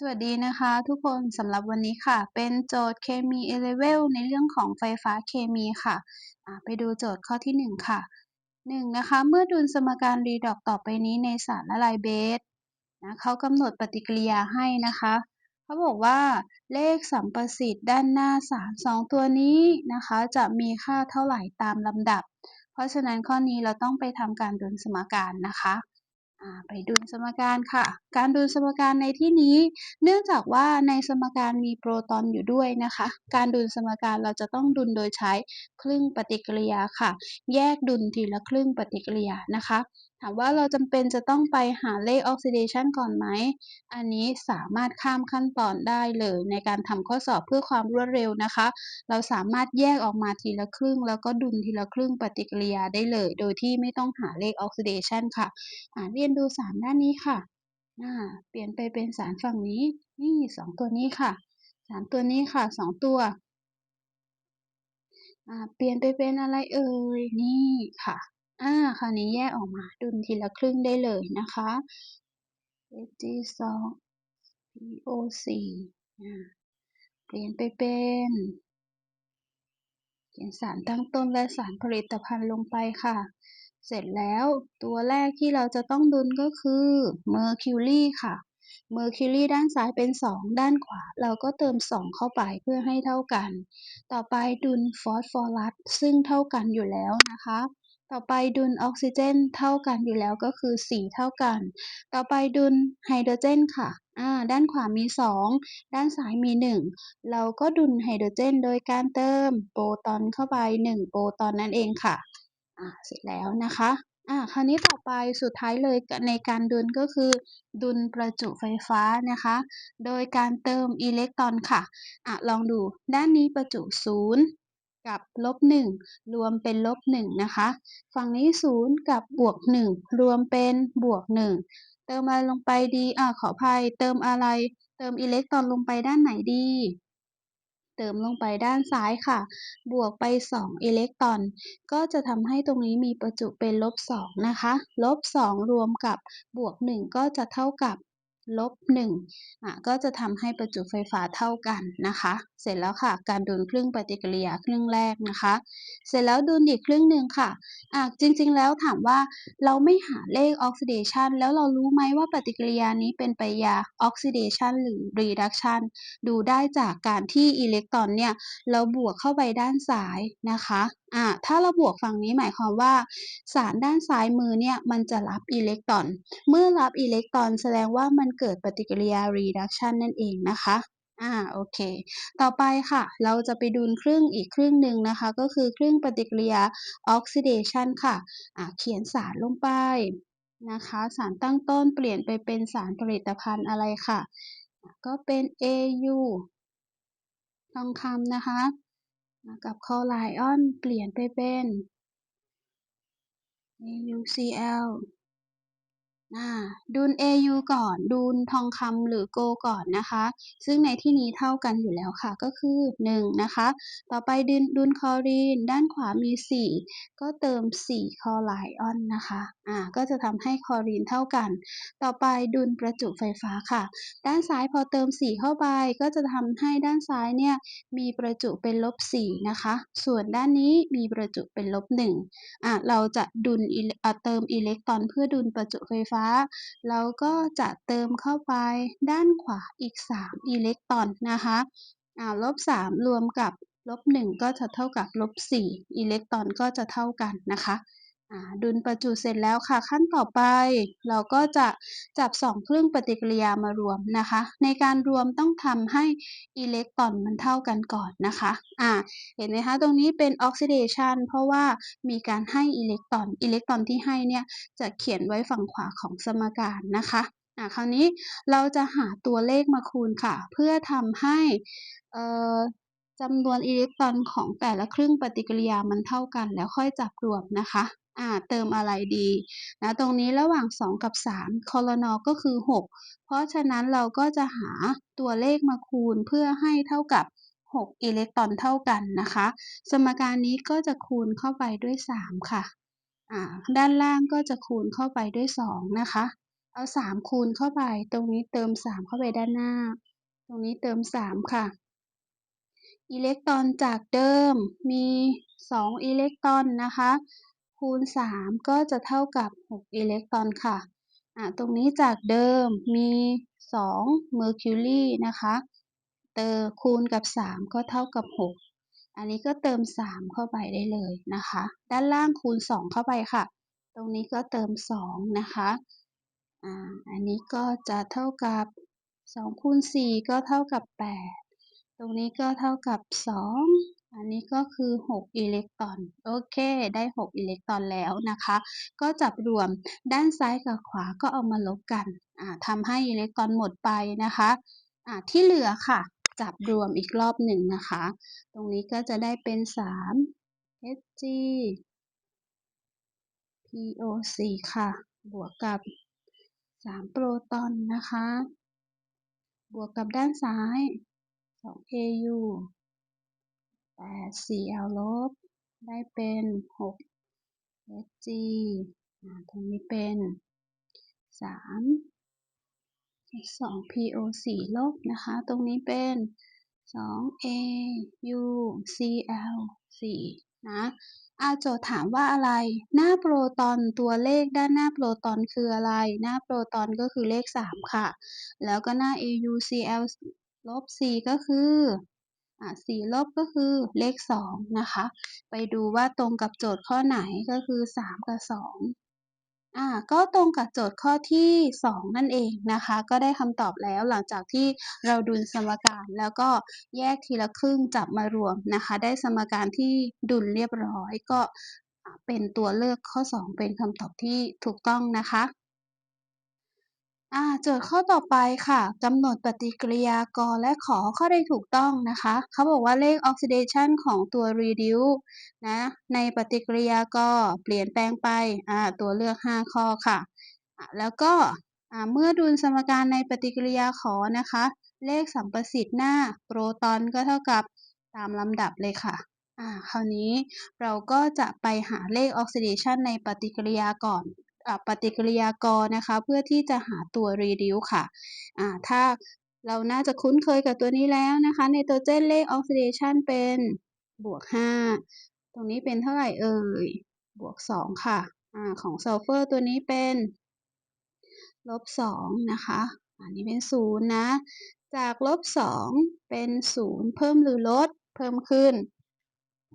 สวัสดีนะคะทุกคนสำหรับวันนี้ค่ะ เป็นโจทย์เคมีเอเลเวลในเรื่องของไฟฟ้าเคมีค่ะ ไปดูโจทย์ข้อที่ 1 ค่ะ 1. นะคะ เมื่อดุลสมการรีดอกต่อไปนี้ในสารละลายเบสนะเขากำหนดปฏิกิริยาให้นะคะเขาบอกว่าเลขสัมประสิทธิ์ด้านหน้าสารสองตัวนี้นะคะ จะมีค่าเท่าไหร่ตามลำดับ เพราะฉะนั้นข้อนี้เราต้องไปทำการดุลสมการนะคะ ไปดูสมการค่ะ การดูสมการในที่นี้ เนื่องจากว่าในสมการมีโปรตอนอยู่ด้วยนะคะ การดูสมการเราจะต้องดุลโดยใช้ครึ่งปฏิกิริยาค่ะ แยกดุลทีละครึ่งปฏิกิริยานะคะถามว่าเราจำเป็นจะต้องไปหาเลขออกซิเดชันก่อนไหม อันนี้สามารถข้ามขั้นตอนได้เลยในการทำข้อสอบเพื่อความรวดเร็วนะคะ เราสามารถแยกออกมาทีละครึ่ง แล้วก็ดุลทีละครึ่งปฏิกิริยาได้เลย โดยที่ไม่ต้องหาเลขออกซิเดชันค่ะเรียนดูสารด้านนี้ค่ะ เปลี่ยนไปเป็นสารฝั่งนี้ นี่สองตัวนี้ค่ะ สารตัวนี้ค่ะสองตัวเปลี่ยนไปเป็นอะไรเอ่ย นี่ค่ะ อ่าคราวนี้แยกออกมาดุลทีละครึ่งได้เลยนะคะ Ag2 PO4 เปลี่ยนไปเป็น เขียนสารตั้งต้นและสารผลิตภัณฑ์ลงไปค่ะ เสร็จแล้วตัวแรกที่เราจะต้องดุลก็คือเมอร์คิวรีค่ะ เมอร์คิวรีด้านซ้ายเป็น 2 ด้านขวา เราก็เติม 2 เข้าไปเพื่อให้เท่ากัน ต่อไปดุลฟอสฟอรัสซึ่งเท่ากันอยู่แล้วนะคะ ต่อไปดุลออกซิเจนเท่ากันอยู่แล้วก็คือ 4 เท่ากัน ต่อไปดุลไฮโดรเจนค่ะอ่าด้านขวามี 2 ด้านซ้ายมี 1 เราก็ดุลไฮโดรเจน โดยการเติมโปรตอนเข้าไป 1 โปรตอนนั่นเองค่ะอ่าเสร็จแล้วนะคะอ่าคราวนี้ต่อไปสุดท้ายเลยในการดุลก็คือ ดุลประจุไฟฟ้านะคะ โดยการเติมอิเล็กตรอนค่ะอะลองดูด้านนี้ประจุ 0 กับลบ1รวมเป็นลบ1นะคะ ฝั่งนี้ 0 กับบวก 1 รวมเป็นบวก 1 เติมอะไรลงไปดีอ่าขออภัย เติมอะไร เติมอิเล็กตรอนลงไปด้านไหนดี เติมลงไปด้านซ้ายค่ะ บวกไป 2 อิเล็กตรอน ก็จะทำให้ตรงนี้มีประจุเป็นลบ 2 นะคะ ลบ 2 รวมกับบวก 1 ก็จะเท่ากับ ลบหนึ่งอะก็จะทำให้ประจุไฟฟ้าเท่ากันนะคะ เสร็จแล้วค่ะ การดูดครึ่งปฏิกิริยาครึ่งแรกนะคะ เสร็จแล้วดูดอีกครึ่งหนึ่งค่ะอะจริงๆแล้วถามว่าเราไม่หาเลขออกซิเดชันแล้วเรารู้ไหมว่าปฏิกิริยานี้เป็นไปยาออกซิเดชันหรือรีดักชันดูได้จากการที่อิเล็กตรอนเนี่ยเราบวกเข้าไปด้านซ้ายนะคะ อ่าถ้าเราบวกฝั่งนี้หมายความว่า สารด้านซ้ายมือเนี่ยมันจะรับอิเล็กตรอน เมื่อรับอิเล็กตรอนแสดงว่ามันเกิดปฏิกิริยา reduction นั่นเองนะคะอ่าโอเค ต่อไปค่ะ เราจะไปดูครึ่งอีกครึ่งหนึ่งนะคะ ก็คือครึ่งปฏิกิริยา oxidation ค่ะอ่าเขียนสารลงไปนะคะ สารตั้งต้นเปลี่ยนไปเป็นสารผลิตภัณฑ์อะไรค่ะ ก็เป็น AU ทองคำนะคะ กับคอไลออนเปลี่ยนไปเป็น AuCl ดุล AU ก่อน ดุลทองคำหรือโกก่อนนะคะ ซึ่งในที่นี้เท่ากันอยู่แล้วค่ะ ก็คือ 1 นะคะ ต่อไปดุลดุลคลอรีน ด้านขวามี 4 ก็เติม 4 คลอไรออนนะคะ อ่า ก็จะทำให้คลอรีนเท่ากัน ต่อไปดุลประจุไฟฟ้าค่ะ ด้านซ้ายพอเติม 4 เข้าไป ก็จะทำให้ด้านซ้ายเนี่ยมีประจุเป็นลบ 4 นะคะ ส่วนด้านนี้มีประจุเป็นลบ 1 อ่าเราจะดุลเติมอิเล็กตรอนเพื่อดุลประจุไฟฟ้าเราก็จะเติมเข้าไปด้านขวาอีก 3 อิเล็กตรอนนะคะลบ 3 รวมกับลบ 1 ก็จะเท่ากับลบ 4 อิเล็กตรอนก็จะเท่ากันนะคะ ดุลประจุเสร็จแล้วค่ะ ขั้นต่อไป เราก็จะจับสองเครื่องปฏิกิริยามารวมนะคะ ในการรวมต้องทำให้อิเล็กตรอนมันเท่ากันก่อนนะคะอ่าเห็นไหมคะตรงนี้เป็นออกซิเดชันเพราะว่ามีการให้อิเล็กตรอนอิเล็กตรอนที่ให้เนี่ยจะเขียนไว้ฝั่งขวาของสมการนะคะอ่าคราวนี้เราจะหาตัวเลขมาคูณค่ะ เพื่อทำให้เอ่อ จำนวนอิเล็กตรอนของแต่ละครึ่งปฏิกิริยามันเท่ากัน แล้วค่อยจับรวมนะคะอ่าเติมอะไรดีนะตรงนี้ระหว่าง 2 กับ 3คอลนอก็คือ 6 เพราะฉะนั้นเราก็จะหาตัวเลขมาคูณเพื่อให้เท่ากับ 6 อิเล็กตรอนเท่ากันนะคะ สมการนี้ก็จะคูณเข้าไปด้วย 3 ค่ะอ่าด้านล่างก็จะคูณเข้าไปด้วย 2 นะคะ เอา 3 คูณเข้าไป ตรงนี้เติม 3 เข้าไปด้านหน้า ตรงนี้เติม 3 ค่ะ อิเล็กตรอนจากเดิมมี 2 อิเล็กตรอนนะคะ คูณ 3 ก็จะเท่ากับ 6 อิเล็กตรอนค่ะอะ ตรงนี้จากเดิมมี 2 Mercury นะคะเติมคูณกับ 3 ก็เท่ากับ 6 อันนี้ก็เติม 3 เข้าไปได้เลยนะคะ ด้านล่างคูณ 2 เข้าไปค่ะ ตรงนี้ก็เติม 2 นะคะอ่าอันนี้ก็จะเท่ากับ2คูณ4ก็เท่ากับ 8 ตรงนี้ก็เท่ากับ 2 อันนี้ก็คือ 6 อิเล็กตรอน โอเค ได้ 6 อิเล็กตรอนแล้วนะคะ ก็จับรวมด้านซ้ายกับขวาก็เอามาลบกันทำให้อิเล็กตรอนหมดไปนะคะที่เหลือค่ะ จับรวมอีกรอบหนึ่งนะคะ ตรงนี้ก็จะได้เป็น 3 Hg PO4 ค่ะ บวกกับ 3 โปรตอนนะคะ บวกกับด้านซ้าย 2 Au 8 Cl ลบ ได้เป็น6 Hg ตรงนี้เป็น3 2 PO4 ลบนะคะ ตรงนี้เป็น 2 AuCl4 นะอาโจทย์ถามว่าอะไร หน้าโปรตอนตัวเลขด้านหน้าโปรตอนคืออะไร หน้าโปรตอนก็คือเลข 3 ค่ะ แล้วก็หน้า AuCl ลบ4ก็คืออ่า4ลบก็คือเลข2นะคะ ไปดูว่าตรงกับโจทย์ข้อไหนก็คือ 3 กับ2อ่าก็ตรงกับโจทย์ข้อที่ 2 นั่นเองนะคะ ก็ได้คำตอบแล้วหลังจากที่เราดุลสมการแล้วก็แยกทีละครึ่งจับมารวมนะคะ ได้สมการที่ดุลเรียบร้อยก็เป็นตัวเลือกข้อ 2 เป็นคำตอบที่ถูกต้องนะคะ อ่า โจทย์ข้อต่อไปค่ะกำหนดปฏิกิริยากรและขอข้อใดถูกต้องนะคะ เขาบอกว่าเลขออกซิเดชันของตัว reduce นะในปฏิกิริยากรเปลี่ยนแปลงไปอ่าตัวเลือก 5 ข้อค่ะอ่าแล้วก็เมื่อดุลสมการในปฏิกิริยาขอนะคะ เลขสัมประสิทธิ์หน้าโปรตอนก็เท่ากับตามลำดับเลยค่ะอ่าคราวนี้เราก็จะไปหาเลขออกซิเดชันในปฏิกิริยาก่อน ปฏิกิริยากรนะคะ เพื่อที่จะหาตัว reduce ค่ะอ่าถ้าเราน่าจะคุ้นเคยกับตัวนี้แล้วนะคะไนโตรเจนเลขออกซิเดชันเป็นบวก 5 ตรงนี้เป็นเท่าไหร่เอ่ย บวก 2 ค่ะอของซัลเฟอร์ตัวนี้เป็นลบ 2 นะคะ อันนี้เป็น 0 นะ จากลบ 2 เป็น 0 เพิ่มหรือลดเพิ่มขึ้น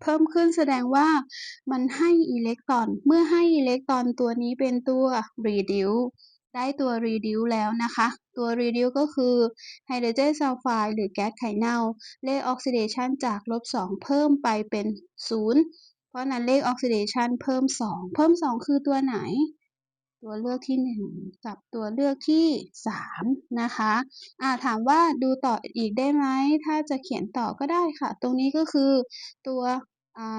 เพิ่มขึ้นแสดงว่ามันให้อิเล็กตรอน เมื่อให้อิเล็กตรอนตัวนี้เป็นตัว reduce ได้ตัว reduce แล้วนะคะ ตัว reduce ก็คือไฮโดรเจนซัลไฟด์หรือแก๊สไข่เน่า เลขออกซิเดชันจากลบ 2 เพิ่มไปเป็น 0 เพราะนั้นเลขออกซิเดชันเพิ่ม 2 เพิ่ม 2 คือตัวไหน ตัวเลือกที่ 1 กับตัวเลือกที่ 3 นะคะอ่าถามว่าดูต่ออีกได้ไหม ถ้าจะเขียนต่อก็ได้ค่ะ ตรงนี้ก็คือตัว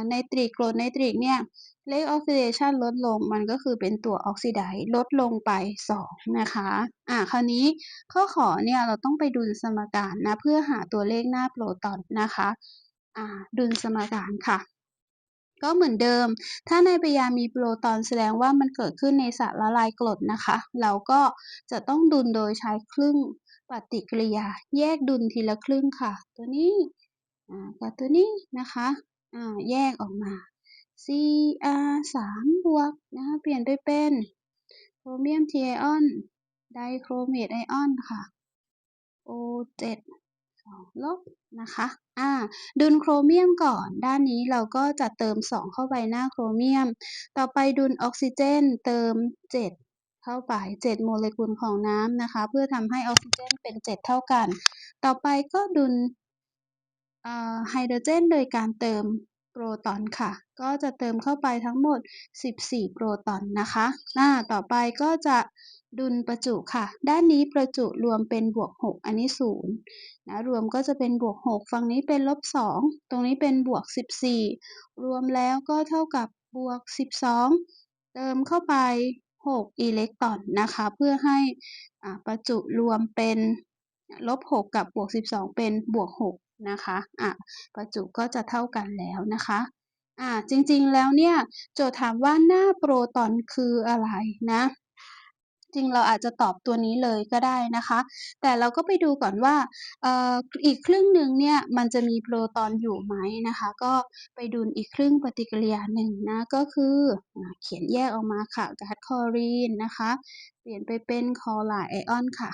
ไนตริกโกรดไนตริกเนี่ยเลขออกซิเดชันลดลงมันก็คือเป็นตัวออกซิไดซ์ลดลงไป 2 นะคะ อ่าคราวนี้ข้อขอเนี่ยเราต้องไปดุลสมการนะ เพื่อหาตัวเลขหน้าโปรตอนนะคะ อ่าดุลสมการค่ะ ก็เหมือนเดิม ถ้าในปยามีโปรตอนแสดงว่ามันเกิดขึ้นในสารละลายกรดนะคะ เราก็จะต้องดุลโดยใช้ครึ่งปฏิกิริยา แยกดุลทีละครึ่งค่ะ ตัวนี้กับตัวนี้นะคะแยกออกมา Cr 3บวกนะคะเปลี่ยนไปเป็นโครเมียมทีไอออนไดโครเมตไอออนค่ะ O7 2ลบนะคะอ่าดุลโครเมียมก่อน ด้านนี้เราก็จะเติม 2 เข้าไปหน้าโครเมียม ต่อไปดุลออกซิเจนเติม 7 เข้าไป 7 โมเลกุลของน้ำนะคะ เพื่อทำให้ออกซิเจนเป็น 7 เท่ากัน ต่อไปก็ดุลไฮโดรเจนโดยการเติมโปรตอนค่ะ ก็จะเติมเข้าไปทั้งหมด 14 โปรตอนนะคะอ่าต่อไปก็จะ ดุลประจุค่ะ ด้านนี้ประจุรวมเป็นบวก 6 อันนี้0นะรวมก็จะเป็นบวก 6 ฝั่งนี้เป็นลบ 2 ตรงนี้เป็นบวก 14 รวมแล้วก็เท่ากับบวก 12 เติมเข้าไป 6 อิเล็กตรอนนะคะ เพื่อให้ประจุรวมเป็นลบ 6 กับบวก 12 เป็นบวก 6 นะคะอะประจุก็จะเท่ากันแล้วนะคะอ่าจริงๆแล้วเนี่ย โจทย์ถามว่าหน้าโปรตอนคืออะไรนะ จริงเราอาจจะตอบตัวนี้เลยก็ได้นะคะ แต่เราก็ไปดูก่อนว่าอีกครึ่งหนึ่งเนี่ยมันจะมีโปรตอนอยู่ไหมนะคะ ก็ไปดูอีกครึ่งปฏิกิริยาหนึ่งนะก็คือเขียนแยกออกมาค่ะก๊าซคลอรีนนะคะ เปลี่ยนไปเป็นคลอไรด์ไอออนค่ะ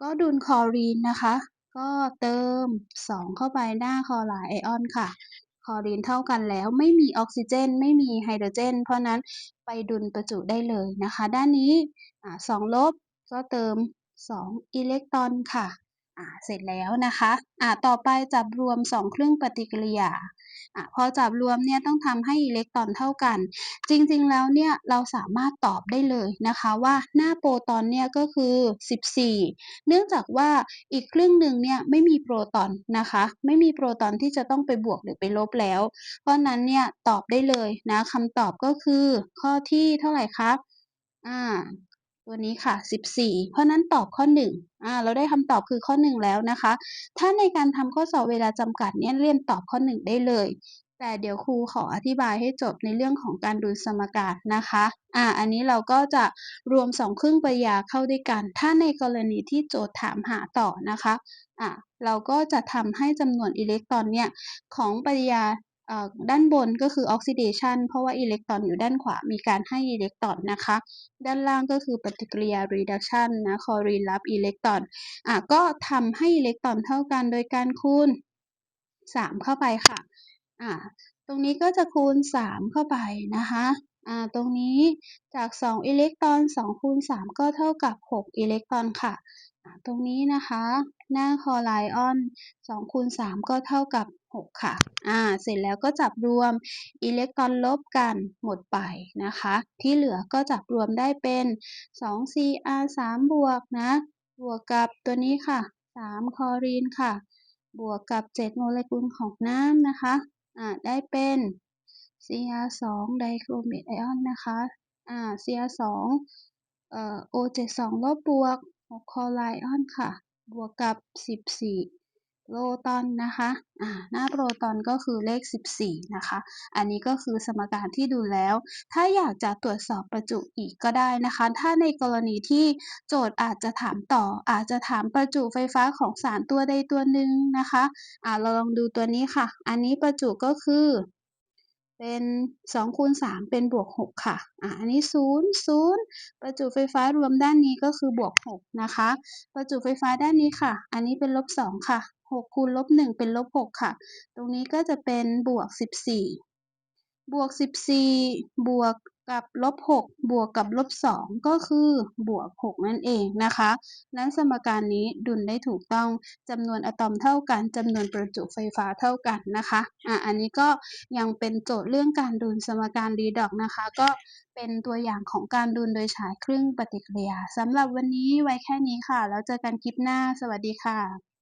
ก็ดุลคลอรีนนะคะ ก็เติม 2 เข้าไปหน้าคลอไรด์ไอออนค่ะ คลอรีนเท่ากันแล้ว ไม่มีออกซิเจน ไม่มีไฮโดรเจน เพราะนั้นไปดุลประจุได้เลยนะคะ ด้านนี้สองลบก็เติม 2 อิเล็กตรอนค่ะเสร็จแล้วนะคะะต่อไปจับรวม 2 เครื่องปฏิกิริยา อ่าพอจับรวมเนี่ยต้องทำให้อิเล็กตรอนเท่ากัน จริงๆแล้วเนี่ยเราสามารถตอบได้เลยนะคะว่าหน้าโปรตอนเนี่ยก็คือ 14 เนื่องจากว่าอีกครึ่งหนึ่งเนี่ยไม่มีโปรตอนนะคะ ไม่มีโปรตอนที่จะต้องไปบวกหรือไปลบแล้ว เพราะนั้นเนี่ยตอบได้เลยนะคำตอบก็คือข้อที่เท่าไหร่คะอ่า ตัวนี้ค่ะ 14 เพราะนั้นตอบข้อ1อ่าเราได้คำตอบคือข้อ 1 แล้วนะคะ ถ้าในการทำข้อสอบเวลาจำกัดเนี่ยเรียนตอบข้อ 1 ได้เลย แต่เดี๋ยวครูขออธิบายให้จบในเรื่องของการดูสมการนะคะอ่าอันนี้เราก็จะรวม2ครึ่งปริยาเข้าด้วยกัน ถ้าในกรณีที่โจทย์ถามหาต่อนะคะอ่าเราก็จะทำให้จำนวนอิเล็กตรอนเนี่ยของปริยา ด้านบนก็คือออกซิเดชันเพราะว่าอิเล็กตรอนอยู่ด้านขวา มีการให้อิเล็กตรอนนะคะ ด้านล่างก็คือปฏิกิริยา reduction นะคอรีนรับอิเล็กตรอนอะก็ทำให้อิเล็กตรอนเท่ากันโดยการคูณ 3 เข้าไปค่ะอ่าตรงนี้ก็จะคูณ 3 เข้าไปนะคะอ่าตรงนี้จาก 2 อิเล็กตรอน2คูณ3 ก็เท่ากับ 6 อิเล็กตรอนค่ะ ตรงนี้นะคะ หน้าคอไลออน2คูณ3 ก็เท่ากับ 6 ค่ะ อ่า เสร็จแล้วก็จับรวมอิเล็กตรอนลบกันหมดไปนะคะ ที่เหลือก็จับรวมได้เป็น 2Cr 3บวกนะ บวกกับตัวนี้ค่ะ 3 คลอรีนค่ะ บวกกับ 7 โมเลกุลของน้ำนะคะ อ่า ได้เป็น Cr2 ไดโครเมตไอออนนะคะ อ่า Cr2 เอ่อ O72 ลบบวก6คอไลออนค่ะ บวกกับ 14 โปรตอนนะคะอ่าหน้าโปรตอนก็คือเลข 14 นะคะ อันนี้ก็คือสมการที่ดูแล้ว ถ้าอยากจะตรวจสอบประจุอีกก็ได้นะคะ ถ้าในกรณีที่โจทย์อาจจะถามต่อ อาจจะถามประจุไฟฟ้าของสารตัวใดตัวหนึ่งนะคะอ่าเราลองดูตัวนี้ค่ะ อันนี้ประจุก็คือ เป็น2คูณ3เป็นบวก 6 ค่ะอ่าอันนี้ 0 0 ประจุไฟฟ้ารวมด้านนี้ก็คือบวก 6 นะคะ ประจุไฟฟ้าด้านนี้ค่ะ อันนี้เป็นลบ 2 ค่ะ 6คูณลบ1เป็นลบ6ค่ะ ตรงนี้ก็จะเป็นบวก 14 บวก 14 บวกกับลบ6บวกกับลบ2ก็คือบวก 6 นั่นเองนะคะ นั้นสมการนี้ดุลได้ถูกต้องจำนวนอะตอมเท่ากันจำนวนประจุไฟฟ้าเท่ากันนะคะอะอันนี้ก็ยังเป็นโจทย์เรื่องการดุลสมการรีดอกนะคะ ก็เป็นตัวอย่างของการดุลโดยใช้เครื่องปฏิกิริยาสำหรับวันนี้ไว้แค่นี้ค่ะ แล้วเจอกันคลิปหน้า สวัสดีค่ะ